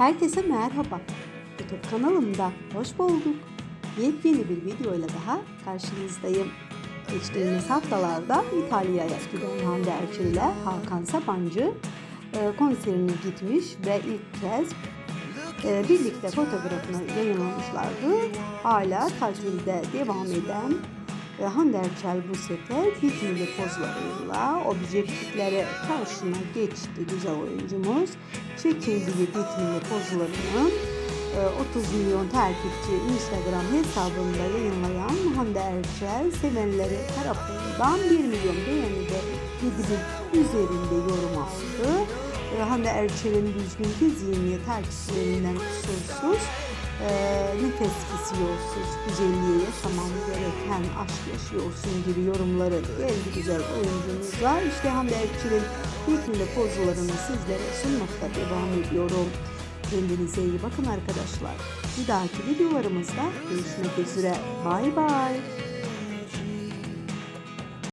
Herkese merhaba. YouTube kanalımda hoş bulduk. Yepyeni bir videoyla daha karşınızdayım. Geçtiğimiz haftalarda İtalya'ya giden Hande Erçel ile Hakan Sabancı e, konserine gitmiş ve ilk kez e, birlikte fotoğrafını yayınlamışlardı. Hala tatilde devam eden e, Hande Erçel bu sefer bikini pozlarıyla objektiflere karşına geçti güzel oyuncumuz. Çekildiği bikini pozlarının e, 30 milyon takipçi Instagram hesabında yayınlayan Hande Erçel sevenleri tarafından 1 milyon beğeni ve 7000 üzerinde yorum aldı. E, Hande Erçel'in düzgün fiziğini takipçilerinden kusursuz e, nefes kesiyorsunuz, güzelliği yaşamam gereken aşk yaşıyorsun gibi yorumları geldi güzel oyuncumuza. İşte Hande Erçel'in bikini pozlarını sizlere sunmakta devam ediyorum. Kendinize iyi bakın arkadaşlar. Bir dahaki videolarımızda görüşmek üzere. Bay bay.